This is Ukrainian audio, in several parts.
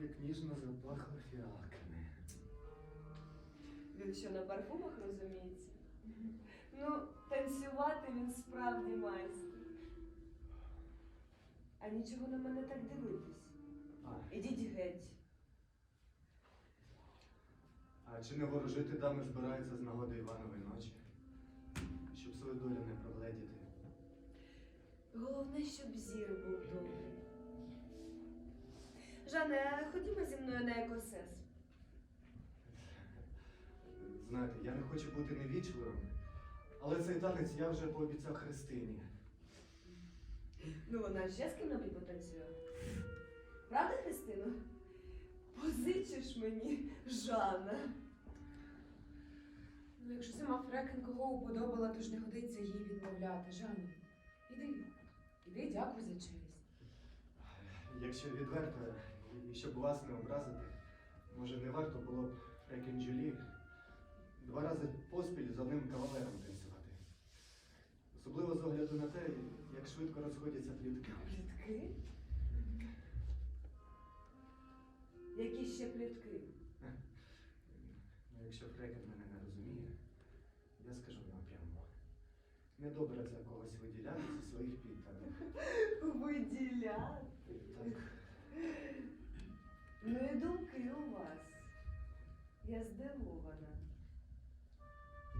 як ніжно запахло фіалками. Він що на парфумах розуміється? Ну, танцювати він справді майстер. А нічого на мене так дивитись. А, Ідіть геть. а чи не ворожити дами збирається з нагоди Іванової ночі? Щоб свою долю не прогледіти. Головне, щоб зір був добрий. Жане, а ходімо зі мною на екосес. Знаєте, я не хочу бути невічливим, але цей танець я вже пообіцяв Христині. Ну, вона ще з ким-небудь потанцює. Правда, Христина? Позичиш мені, Жанна. Ну, якщо сама Фрекен кого уподобала, то ж не годиться їй відмовляти. Жанна, іди. Іди, дякую за честь. Якщо відверто, і щоб вас не образити, може не варто було б Фрекен два рази поспіль з одним кавалером танцювати. Особливо з огляду на те, як швидко розходяться плітки. Плітки? Які ще плітки? Ну, якщо Фрекен мене не розуміє, я скажу напряму. Недобре за когось виділяти зі своїх підданих. Виділяти. Я здивована.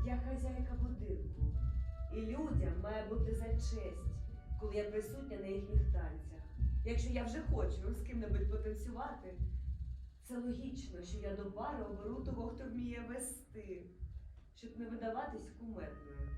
Я хазяйка будинку. І людям має бути за честь, коли я присутня на їхніх танцях. Якщо я вже хочу з ким-небудь потанцювати, це логічно, що я до бару оберу того, хто вміє вести, щоб не видаватись кумедною.